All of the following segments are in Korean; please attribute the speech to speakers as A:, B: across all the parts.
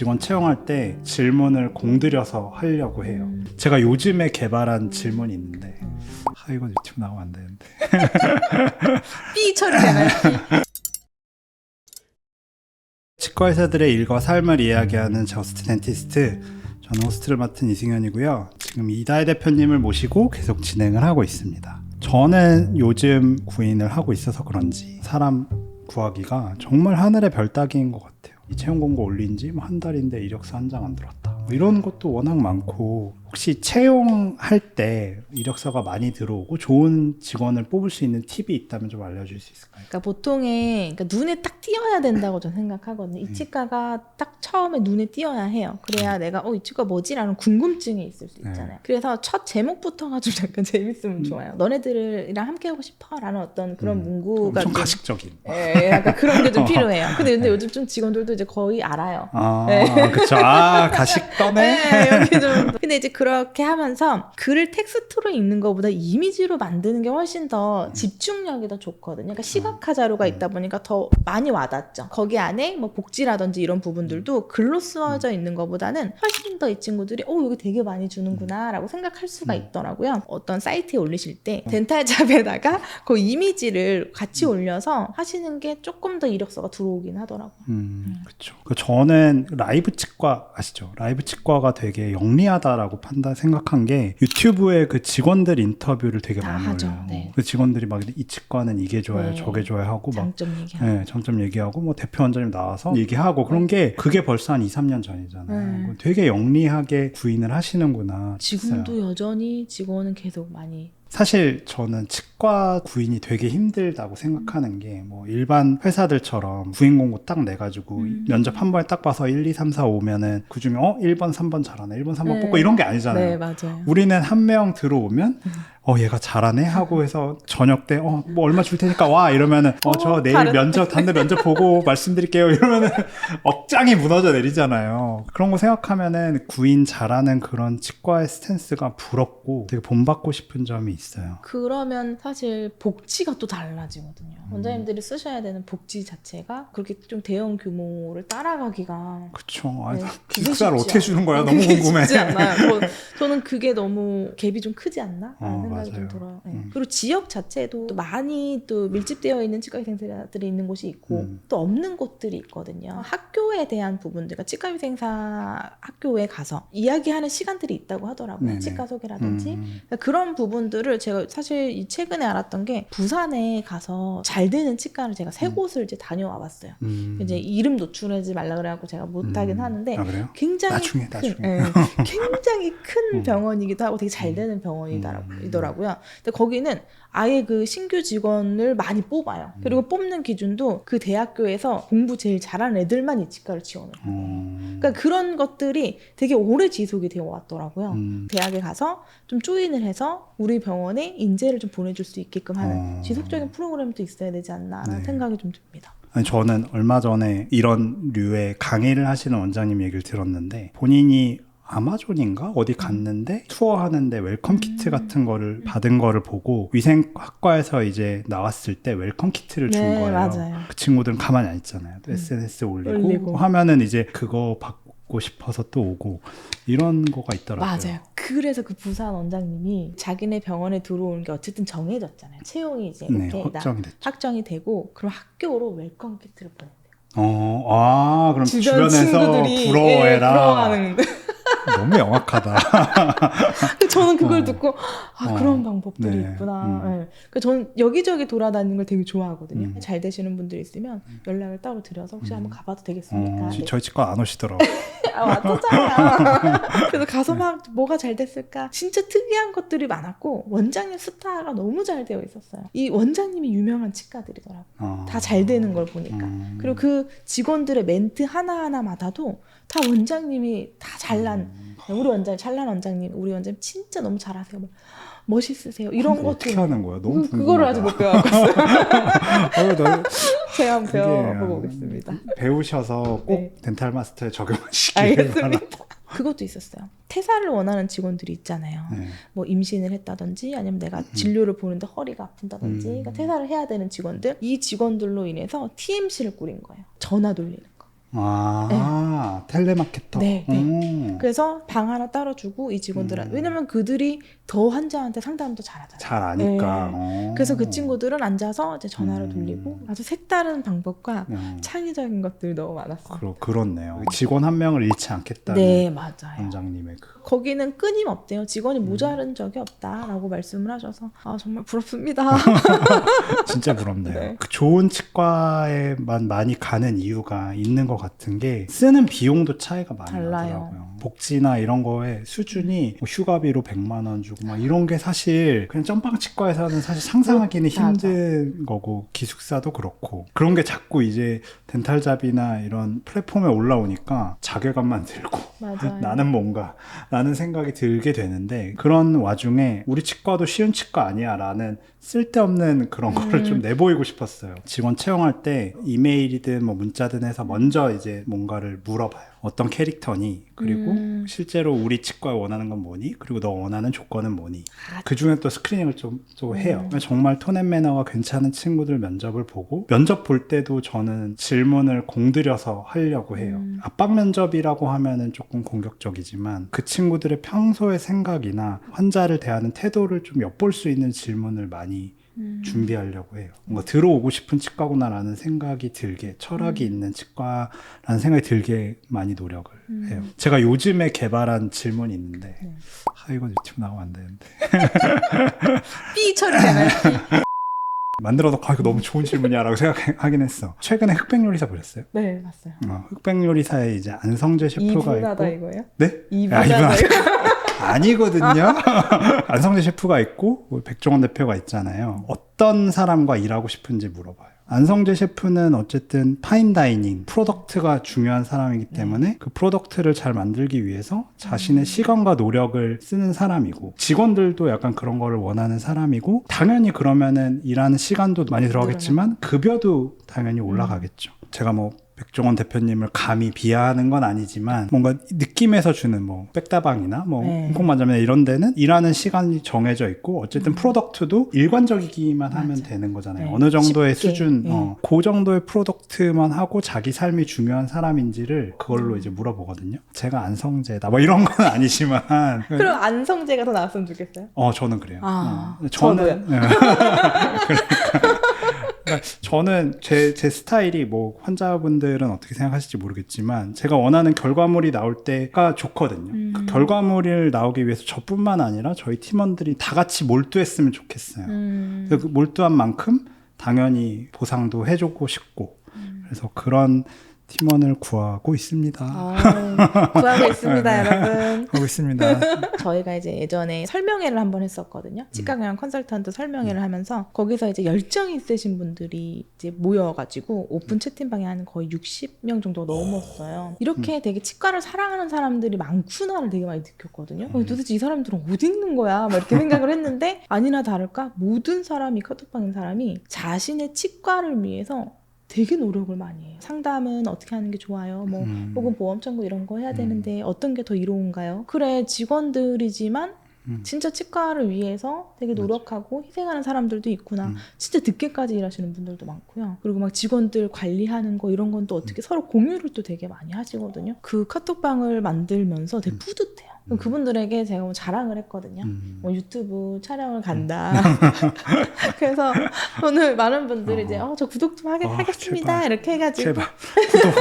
A: 직원 채용할 때 질문을 공들여서 하려고 해요.
B: 음.
A: 제가 요즘에 개발한 질문이 있는데 아 이건 유튜브 나오면 안 되는데
B: 삐 처리되나요?
A: 치과 의사들의 일과 삶을 이야기하는 저스트 덴티스트 저는 호스트를 맡은 이승현이고요. 지금 이다혜 대표님을 모시고 계속 진행을 하고 있습니다. 저는 요즘 구인을 하고 있어서 그런지 사람 구하기가 정말 하늘의 별 따기인 것 같아요. 이 채용 공고 올린 지뭐한 달인데 이력서 한 장 안 들었다. 뭐 이런 것도 워낙 많고 혹시 채용할 때 이력서가 많이 들어오고 좋은 직원을 뽑을 수 있는 팁이 있다면 좀 알려줄 수 있을까요?
B: 그러니까 보통의 그러니까 눈에 딱 띄어야 된다고 저는 생각하거든요. 이 치과가 딱 처음에 눈에 띄어야 해요. 그래야 내가 어 이 치과 뭐지라는 궁금증이 있을 수
A: 네.
B: 있잖아요. 그래서 첫 제목부터가 좀 약간 재밌으면 좋아요. 너네들이랑 함께 하고 싶어라는 어떤 그런
A: 음,
B: 문구가 좀-
A: 가식적인.
B: 예, 약간 그런 게좀
A: 어.
B: 필요해요. 근데, 근데 요즘 좀 직원들도 이제 거의 알아요.
A: 아,
B: 네.
A: 그쵸. 아, 가식 떠네.
B: 네, 여기 좀. 근데 이제 그렇게 하면서 글을 텍스트로 읽는 것보다 이미지로 만드는 게 훨씬 더 집중력이 더 좋거든요. 그러니까 시각화 자료가 있다 보니까 더 많이 와닿죠. 거기 안에 뭐 복지라든지 이런 부분들도 글로 쓰여져 있는 것보다는 훨씬 더 이 친구들이 어 여기 되게 많이 주는구나라고 생각할 수가 있더라고요. 어떤 사이트에 올리실 때 덴탈잡에다가 그 이미지를 같이 올려서 하시는 게 조금 더 이력서가 들어오긴 하더라고요.
A: 음, 그렇죠. 저는 라이브 치과 아시죠? 라이브 치과가 되게 영리하다라고 판단 생각한 게 유튜브에 그 직원들 인터뷰를 되게
B: 다
A: 많이
B: 하죠.
A: 올려요.
B: 네.
A: 그 직원들이 막 이 치과는 이게 좋아요,
B: 네.
A: 저게 좋아요 하고 막
B: 장점 얘기하고.
A: 네, 장점 얘기하고 뭐 대표 원장님 나와서 얘기하고 그런 게 그게 벌써 한 2, 3년 전이잖아요.
B: 네.
A: 되게 영리하게 구인을 하시는구나.
B: 지금도
A: 싶어요.
B: 여전히 직원은 계속 많이
A: 사실 저는 치과 구인이 되게 힘들다고 생각하는 게 뭐 일반 회사들처럼 구인 공고 딱 내가지고
B: 음.
A: 면접 한 번에 딱 봐서 1, 2, 3, 4 오면은 그 중에 어 1번, 3번 잘하네, 1번, 3번
B: 네.
A: 뽑고 이런 게 아니잖아요.
B: 네 맞아요.
A: 우리는 한 명 들어오면 어 얘가 잘하네? 하고 해서 저녁 때 어 뭐 얼마 줄 테니까 와! 이러면은 어저
B: 어,
A: 내일
B: 다른-
A: 면접 단대 면접 보고 말씀드릴게요. 이러면은 억장이 무너져 내리잖아요. 그런 거 생각하면은 구인 잘하는 그런 치과의 스탠스가 부럽고 되게 본받고 싶은 점이 있어요.
B: 그러면 사실 복지가 또 달라지거든요.
A: 음.
B: 원장님들이 쓰셔야 되는 복지 자체가 그렇게 좀 대형 규모를 따라가기가
A: 그쵸. 아,
B: 네,
A: 기숙사를 어떻게
B: 않-
A: 주는 거야?
B: 어,
A: 너무
B: 그게
A: 궁금해.
B: 쉽지 않나요? 저, 는 그게 너무 갭이 좀 크지 않나?
A: 어,
B: 생각이
A: 맞아요.
B: 좀 들어요. 네.
A: 음.
B: 그리고 지역 자체도 또 많이 또 밀집되어 있는 치과 위생사들이 있는 곳이 있고
A: 음.
B: 또 없는 곳들이 있거든요. 학교에 대한 부분들, 그러니까 치과 위생사 학교에 가서 이야기하는 시간들이 있다고 하더라고요.
A: 네네.
B: 치과 소개라든지.
A: 음,
B: 그러니까 그런 부분들을 제가 사실 이 최근에 알았던 게 부산에 가서 잘 되는 치과를 제가 세
A: 음.
B: 곳을 이제 다녀와 봤어요.
A: 음.
B: 이제 이름 노출하지 말라 그래갖고 제가 못하긴
A: 음.
B: 하는데
A: 아 그래요?
B: 굉장히
A: 나중에,
B: 큰,
A: 나중에.
B: 예, 굉장히 큰
A: 음.
B: 병원이기도 하고 되게 잘
A: 음.
B: 되는
A: 음.
B: 병원이더라고요. 근데 거기는 아예 그 신규 직원을 많이 뽑아요.
A: 음.
B: 그리고 뽑는 기준도 그 대학교에서 공부 제일 잘하는 애들만 이 치과를 지원을 해요.
A: 어...
B: 그러니까 그런 것들이 되게 오래 지속이 되어 왔더라고요.
A: 음.
B: 대학에 가서 좀 조인을 해서 우리 병원에 인재를 좀 보내줄 수 있게끔 하는
A: 어.
B: 지속적인 프로그램도 있어야 되지 않나라는
A: 네.
B: 생각이 좀 듭니다.
A: 아니, 저는 얼마 전에 이런 류의 강의를 하시는 원장님 얘기를 들었는데 본인이 아마존인가 어디 갔는데 투어하는데 웰컴 키트
B: 음.
A: 같은 거를 받은 거를 보고 위생학과에서 이제 나왔을 때 웰컴 키트를 준
B: 네,
A: 거예요.
B: 맞아요.
A: 그 친구들은 가만히 안 있잖아요. 또
B: 음.
A: SNS에 올리고,
B: 올리고.
A: 하면은 이제 그거 받고 싶어서 또 오고 이런 거가 있더라고요.
B: 맞아요. 그래서 그 부산 원장님이 자기네 병원에 들어오는 게 어쨌든 정해졌잖아요. 채용이 이제
A: 네,
B: 오케이
A: 확정이 됐죠.
B: 확정이 되고 그럼 학교로 웰컴 키트를 보낸대요.
A: 어, 아, 그럼
B: 주변
A: 주변에서
B: 친구들이
A: 부러워해라.
B: 예, 부러워하는.
A: 너무 영악하다.
B: 저는 그걸
A: 어.
B: 듣고 아
A: 어.
B: 그런 방법들이
A: 네.
B: 있구나.
A: 음.
B: 예. 그러니까 저는 여기저기 돌아다니는 걸 되게 좋아하거든요.
A: 음.
B: 잘 되시는 분들이 있으면 연락을 따로 드려서 혹시
A: 음.
B: 한번 가봐도 되겠습니까?
A: 어,
B: 네.
A: 저희 치과 안 오시더라고.
B: 아, 왔었잖아요. 그래서 가서 막 뭐가 잘 됐을까? 진짜 특이한 것들이 많았고 원장님 스타가 너무 잘 되어 있었어요. 이 원장님이 유명한 치과들이더라고요.
A: 어.
B: 다잘 되는 걸 보니까.
A: 음.
B: 그리고 그 직원들의 멘트 하나하나마다도 다 원장님이 다 잘난
A: 음.
B: 우리 원장님 찰난 원장님 우리 원장님 진짜 너무 잘하세요. 뭐, 멋있으세요. 이런 것들
A: 어떻게 하는 거야? 너무
B: 그, 그거를 아직 못
A: 궁금하다.
B: 배워갔어요.
A: 어, 너
B: 제가 한번 오겠습니다.
A: 배우셔서 꼭
B: 네.
A: 덴탈 마스터에
B: 알겠습니다.
A: 바랍니다.
B: 그것도 있었어요. 퇴사를 원하는 직원들이 있잖아요.
A: 네.
B: 뭐 임신을 했다든지 아니면 내가 진료를 보는데 허리가 아픈다든지
A: 음.
B: 그러니까 퇴사를 해야 되는 직원들 이 직원들로 인해서 TMC를 꾸린 거예요. 전화 돌리는 거.
A: 아, 텔레마케터.
B: 네, 네.
A: 오.
B: 그래서 방 하나 따로 주고 이 직원들은
A: 음.
B: 왜냐면 그들이 더 환자한테 상담을 더 잘하잖아요.
A: 잘 아니까.
B: 네.
A: 어.
B: 그래서 그 친구들은 앉아서 이제 전화를
A: 음.
B: 돌리고 아주 색다른 방법과
A: 음,
B: 창의적인 것들이 너무 많았어요.
A: 그러, 그렇네요. 직원 한 명을 잃지 않겠다는
B: 네, 맞아요.
A: 원장님의 그.
B: 거기는 끊임없대요. 직원이
A: 음.
B: 모자른 적이 없다라고 말씀을 하셔서 아 정말 부럽습니다.
A: 진짜 부럽네요.
B: 네.
A: 그 좋은 치과에만 많이 가는 이유가 있는 것 같은 게 쓰는 비용도 차이가 많이
B: 달라요.
A: 나더라고요. 복지나 이런 거에 수준이 뭐 휴가비로 100만 원 주고 막 이런 게 사실 그냥 점빵 치과에서는 사실 상상하기는
B: 맞아.
A: 힘든 거고 기숙사도 그렇고 그런 게 자꾸 이제 덴탈잡이나 이런 플랫폼에 올라오니까 자괴감만 들고. 나는 뭔가 라는 생각이 들게 되는데 그런 와중에 우리 치과도 쉬운 치과 아니야 라는 쓸데없는 그런 거를
B: 음.
A: 좀 내보이고 싶었어요 직원 채용할 때 이메일이든 뭐 문자든 해서 먼저 이제 뭔가를 물어봐요 어떤 캐릭터니 그리고
B: 음.
A: 실제로 우리 치과에 원하는 건 뭐니 그리고 너 원하는 조건은 뭐니
B: 아,
A: 그 중에 또 스크리닝을 좀, 또 해요.
B: 음.
A: 정말 톤앤 매너가 괜찮은 친구들 면접을 보고 면접 볼 때도 저는 질문을 공들여서 하려고 해요.
B: 음.
A: 압박 면접이라고 하면은 조금 공격적이지만 그 친구들의 평소의 생각이나 환자를 대하는 태도를 좀 엿볼 수 있는 질문을 많이
B: 음.
A: 준비하려고 해요. 뭔가 들어오고 싶은 치과구나라는 생각이 들게 철학이 있는 치과라는 생각이 들게 많이 노력을
B: 음.
A: 해요. 제가 요즘에 개발한 질문이 있는데
B: 네.
A: 아 이건 유튜브 나오면 안 되는데
B: 삐 처리되나요?
A: 만들어도 아 이거 너무 좋은 질문이야라고 생각하긴 했어. 최근에 흑백 요리사 보셨어요?
B: 네, 봤어요.
A: 어, 흑백 요리사에 이제 안성재 셰프가
B: 이분하다
A: 있고
B: 이거예요?
A: 네? 아,
B: 이분하다
A: 이분하다.
B: 이거.
A: 아니거든요. 안성재 셰프가 있고 백종원 대표가 있잖아요. 어떤 사람과 일하고 싶은지 물어봐요. 안성재 셰프는 어쨌든 파인다이닝 프로덕트가 중요한 사람이기 때문에 그 프로덕트를 잘 만들기 위해서 자신의 시간과 노력을 쓰는 사람이고 직원들도 약간 그런 거를 원하는 사람이고 당연히 그러면은 일하는 시간도 많이 들어가겠지만 급여도 당연히 올라가겠죠. 제가 뭐 백종원 대표님을 감히 비하하는 건 아니지만 뭔가 느낌에서 주는 뭐 백다방이나 뭐
B: 네.
A: 홍콩만점이나 이런 데는 일하는 시간이 정해져 있고 어쨌든 프로덕트도 일관적이기만 하면
B: 맞아.
A: 되는 거잖아요.
B: 네.
A: 어느 정도의
B: 쉽게.
A: 수준,
B: 네.
A: 어, 그 정도의 프로덕트만 하고 자기 삶이 중요한 사람인지를 그걸로 이제 물어보거든요. 제가 안성재다 뭐 이런 건 아니지만
B: 그럼 안성재가 더 나왔으면 좋겠어요.
A: 어 저는 그래요.
B: 아,
A: 어, 저는 네. 그러니까 그러니까 저는 제, 제 스타일이 뭐 환자분들은 어떻게 생각하실지 모르겠지만 제가 원하는 결과물이 나올 때가 좋거든요.
B: 음.
A: 그 결과물을 나오기 위해서 저뿐만 아니라 저희 팀원들이 다 같이 몰두했으면 좋겠어요.
B: 음.
A: 그 몰두한 만큼 당연히 보상도 해주고 싶고
B: 음.
A: 그래서 그런 팀원을 구하고 있습니다.
B: 아, 구하고 있습니다, 여러분.
A: 하고 있습니다.
B: 저희가 이제 예전에 설명회를 한번 했었거든요. 치과 경영 컨설턴트 설명회를 하면서 거기서 이제 열정이 있으신 분들이 이제 모여가지고 오픈 채팅방에 한 거의 60명 정도 넘었어요. 이렇게 되게 치과를 사랑하는 사람들이 많구나를 되게 많이 느꼈거든요. 어, 도대체 이 사람들은 어디 있는 거야? 막 이렇게 생각을 했는데 아니나 다를까 모든 사람이 카톡방인 사람이 자신의 치과를 위해서 되게 노력을 많이 해요. 상담은 어떻게 하는 게 좋아요? 뭐
A: 음.
B: 혹은 보험 청구 이런 거 해야
A: 음.
B: 되는데 어떤 게 더 이로운가요? 그래 직원들이지만
A: 음.
B: 진짜 치과를 위해서 되게
A: 맞아.
B: 노력하고 희생하는 사람들도 있구나.
A: 음.
B: 진짜 늦게까지 일하시는 분들도 많고요. 그리고 막 직원들 관리하는 거 이런 건 또 어떻게 서로 공유를 또 되게 많이 하시거든요. 그 카톡방을 만들면서 되게
A: 음.
B: 뿌듯해요.
A: 음.
B: 그분들에게 제가 뭐 자랑을 했거든요.
A: 음.
B: 뭐 유튜브 촬영을 간다. 그래서 오늘 많은 분들이 이제 어, 저 구독 좀 하겠,
A: 아,
B: 하겠습니다.
A: 제발.
B: 이렇게 해가지고
A: 제발 구독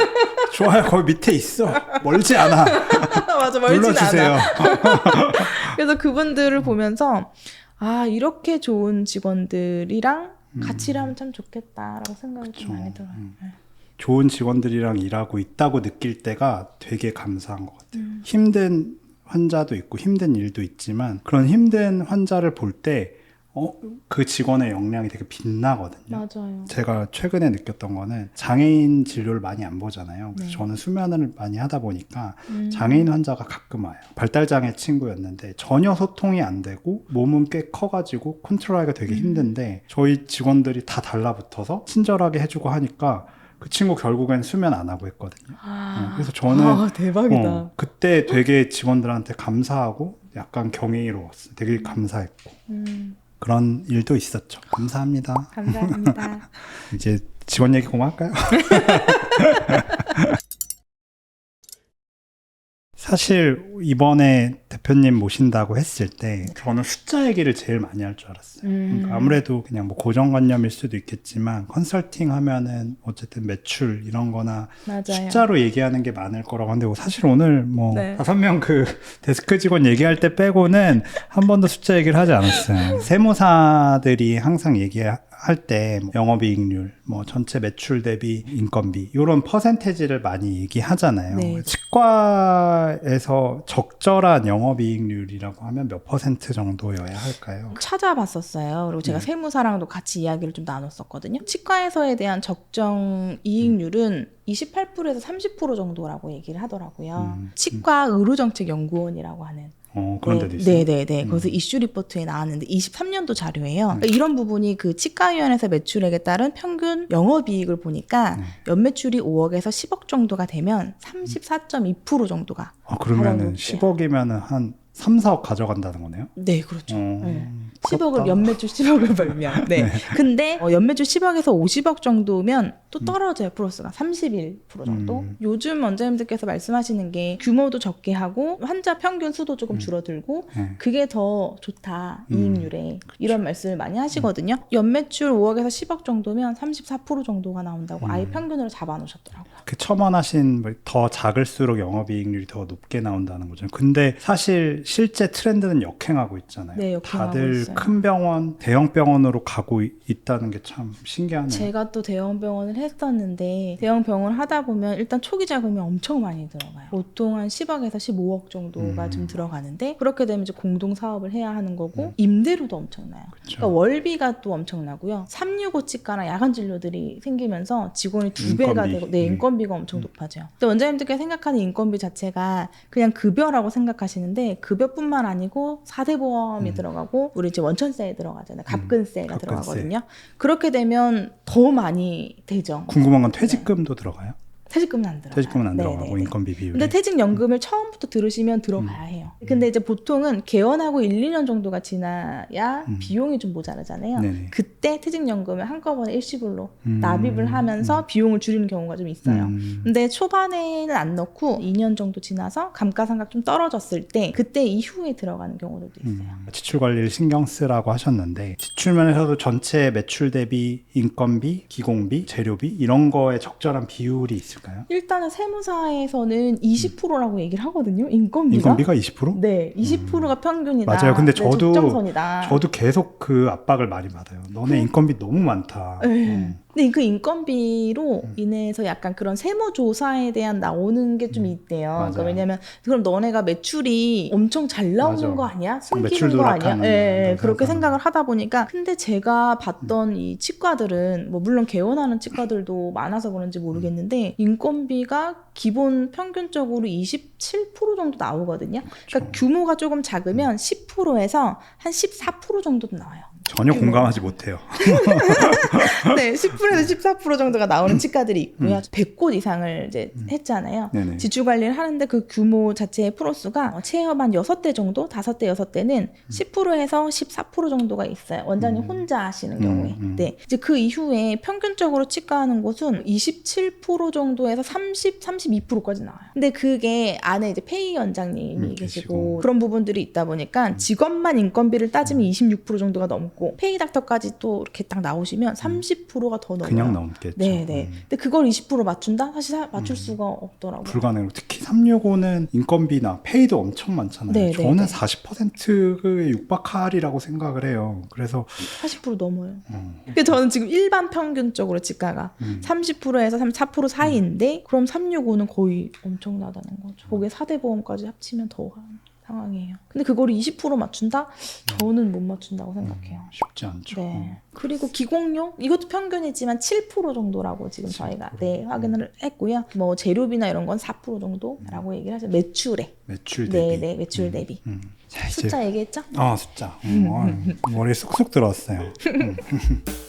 A: 좋아요 거기 밑에 있어 멀지 않아
B: 맞아
A: 눌러주세요.
B: 않아. 그래서 그분들을 보면서 아 이렇게 좋은 직원들이랑
A: 음.
B: 같이 일하면 참 좋겠다라고 생각이
A: 그쵸.
B: 좀 많이 들어요.
A: 음.
B: 네.
A: 좋은 직원들이랑 일하고 있다고 느낄 때가 되게 감사한 것 같아요.
B: 음.
A: 힘든 환자도 있고 힘든 일도 있지만 그런 힘든 환자를 볼때 어, 그 직원의 역량이 되게 빛나거든요.
B: 맞아요.
A: 제가 최근에 느꼈던 거는 장애인 진료를 많이 안 보잖아요. 그래서
B: 네.
A: 저는 수면을 많이 하다 보니까
B: 음.
A: 장애인 환자가 가끔 와요. 발달장애 친구였는데 전혀 소통이 안 되고 몸은 꽤 커가지고 컨트롤하기가 되게
B: 음.
A: 힘든데 저희 직원들이 다 달라붙어서 친절하게 해주고 하니까 그 친구 결국엔 수면 안 하고 했거든요.
B: 아,
A: 어, 그래서 저는
B: 아, 대박이다.
A: 어, 그때 되게 직원들한테 감사하고 약간 경이로웠어요. 되게 감사했고
B: 음,
A: 그런 일도 있었죠. 감사합니다.
B: 감사합니다.
A: 이제 직원 얘기 그만할까요? 사실 이번에 대표님 모신다고 했을 때 저는 숫자 얘기를 제일 많이 할 줄 알았어요.
B: 음.
A: 그러니까 아무래도 그냥 뭐 고정관념일 수도 있겠지만 컨설팅 하면은 어쨌든 매출 이런 거나
B: 맞아요.
A: 숫자로 얘기하는 게 많을 거라고 하는데 사실 오늘 뭐
B: 네.
A: 다섯 명 그 데스크 직원 얘기할 때 빼고는 한 번도 숫자 얘기를 하지 않았어요. 세무사들이 항상 얘기 할 때뭐 영업이익률, 뭐 전체 매출 대비 인건비 이런 퍼센테지를 많이 얘기하잖아요.
B: 네.
A: 치과에서 적절한 영업이익률이라고 하면 몇 퍼센트 정도여야 할까요?
B: 찾아봤었어요. 그리고 제가
A: 네.
B: 세무사랑도 같이 이야기를 좀 나눴었거든요. 치과에서에 대한 적정 이익률은 28%에서 30% 정도라고 얘기를 하더라고요.
A: 음.
B: 치과 의료정책연구원이라고 하는
A: 어 그런 데도 있어요.
B: 네 네 네.
A: 음.
B: 거기서 이슈 리포트에 나왔는데 23년도 자료예요. 그러니까 이런 부분이 그 치과위원회에서 매출액에 따른 평균 영업이익을 보니까
A: 네.
B: 연매출이 5억에서 10억 정도가 되면 34.2% 정도가
A: 아, 그러면은
B: 가져올게요.
A: 10억이면은 한 3, 4억 가져간다는 거네요.
B: 네 그렇죠.
A: 어,
B: 네.
A: 부럽다.
B: 10억을 연매출 10억을 벌면 네. 근데 어, 연매출 10억에서 50억 정도면 또 떨어져요 플러스가 31% 정도.
A: 음.
B: 요즘 원장님들께서 말씀하시는 게 규모도 적게 하고 환자 평균 수도 조금
A: 음.
B: 줄어들고
A: 네.
B: 그게 더 좋다
A: 음,
B: 이익률에 이런 말씀을 많이 하시거든요. 연매출 5억에서 10억 정도면 34% 정도가 나온다고 아예
A: 음.
B: 평균으로 잡아놓으셨더라고요.
A: 그 첨언하신 뭐더 작을수록 영업이익률이 더 높게 나온다는 거죠. 근데 사실 실제 트렌드는 역행하고 있잖아요.
B: 네, 역행하고
A: 다들
B: 있어요.
A: 큰 병원, 대형 병원으로 가고 이- 있다는 게 참 신기하네요.
B: 제가 또 대형 병원을 했었는데 대형 병원 하다 보면 일단 초기 자금이 엄청 많이 들어가요. 보통 한 10억에서 15억 정도가
A: 음.
B: 좀 들어가는데 그렇게 되면 이제 공동 사업을 해야 하는 거고
A: 음.
B: 임대료도 엄청나요.
A: 그렇죠.
B: 그러니까 월비가 또 엄청나고요. 365 치과나 야간 진료들이 생기면서 직원이 두 배가
A: 인건비.
B: 되고 네
A: 음.
B: 인건비가 엄청 높아져요. 근데 원장님들께 생각하는 인건비 자체가 그냥 급여라고 생각하시는데 급여뿐만 아니고 사대보험이
A: 음.
B: 들어가고 우리 이제 원천세에 들어가잖아요. 갑근세가
A: 갑근세.
B: 들어가거든요. 그렇게 되면 더 많이 되죠.
A: 궁금한 건 퇴직금도 들어가요?
B: 퇴직금은 안 들어가요.
A: 퇴직금은 안
B: 네,
A: 들어가고
B: 네, 네.
A: 인건비 비율이.
B: 근데 퇴직연금을 처음부터 들으시면 들어가야 해요. 근데 이제 보통은 개원하고 1, 2년 정도가 지나야
A: 음.
B: 비용이 좀 모자라잖아요.
A: 네네.
B: 그때 퇴직연금을 한꺼번에 일시불로
A: 음.
B: 납입을 하면서 비용을 줄이는 경우가 좀 있어요.
A: 음.
B: 근데 초반에는 안 넣고 2년 정도 지나서 감가상각 좀 떨어졌을 때 그때 이후에 들어가는 경우들도 있어요.
A: 음, 지출 관리를 신경 쓰라고 하셨는데 지출면에서도 전체 매출 대비 인건비, 기공비, 재료비 이런 거에 적절한 비율이 있을 까요?
B: 일단은 세무사에서는 20%라고 얘기를 하거든요. 인건비가.
A: 인건비가 20%?
B: 네, 20%가 평균이다.
A: 맞아요. 근데
B: 네,
A: 저도-
B: 적정선이다.
A: 저도 계속 그 압박을 많이 받아요. 너네 인건비 너무 많다.
B: 네.
A: 어.
B: 근데 그 인건비로
A: 음.
B: 인해서 약간 그런 세무 조사에 대한 나오는 게좀
A: 음.
B: 있대요.
A: 맞아요.
B: 그러니까 왜냐면 그럼 너네가 매출이 엄청 잘 나오는
A: 맞아.
B: 거 아니야? 숨기는
A: 매출
B: 거 아니야? 예, 예, 그렇게 생각을 하다 보니까 근데 제가 봤던 이 치과들은 뭐 물론 개원하는 치과들도 많아서 그런지 모르겠는데 인건비가 기본 평균적으로 27% 정도 나오거든요. 그러니까 규모가 조금 작으면 10%에서 한 14% 정도 나와요.
A: 전혀 공감하지 못해요.
B: 네, 10%에서 14% 정도가 나오는 치과들이 있고요.
A: 음.
B: 100곳 이상을 이제 했잖아요.
A: 네네.
B: 지출 관리를 하는데 그 규모 자체의 프로수가 어, 체험 한 6대 정도, 5대, 6대는 10%에서 14% 정도가 있어요. 원장님
A: 음.
B: 혼자 하시는
A: 음,
B: 경우에.
A: 음.
B: 네. 이제 그 이후에 평균적으로 치과하는 곳은 27% 정도에서 30, 32%까지 나와요. 근데 그게 안에 이제 페이 원장님이
A: 음,
B: 계시고,
A: 계시고. 음.
B: 그런 부분들이 있다 보니까 직원만 인건비를 따지면 26% 정도가 넘고 페이 닥터까지 또 이렇게 딱 나오시면 30%가 더 넘어요.
A: 그냥 넘겠죠.
B: 네, 네.
A: 음.
B: 근데 그걸 20% 맞춘다? 사실 사- 맞출
A: 음.
B: 수가 없더라고요.
A: 불가능해요. 특히 365는 인건비나 페이도 엄청 많잖아요.
B: 네, 네,
A: 저는
B: 네.
A: 40%에 육박하리라고 생각을 해요. 그래서
B: 40% 넘어요.
A: 음,
B: 근데 저는 지금 일반 평균적으로 치과가
A: 음.
B: 30%에서 34% 사이인데 그럼 365는 거의 엄청나다는 거죠. 거기에 4대 보험까지 합치면 더 한 상황이에요. 근데 그거를 20% 맞춘다? 저는 못 맞춘다고 생각해요.
A: 쉽지 않죠.
B: 네. 그리고 기공료 이것도 평균이지만 7% 정도라고 지금 저희가 네, 확인을 했고요. 뭐 재료비나 이런 건 4% 정도라고 얘기를 하죠. 매출에.
A: 매출 대비.
B: 네, 네, 매출
A: 음,
B: 대비.
A: 음. 자, 이제
B: 숫자 얘기했죠?
A: 어 숫자. 음, 어, 머리에 쏙쏙 들어왔어요. 음.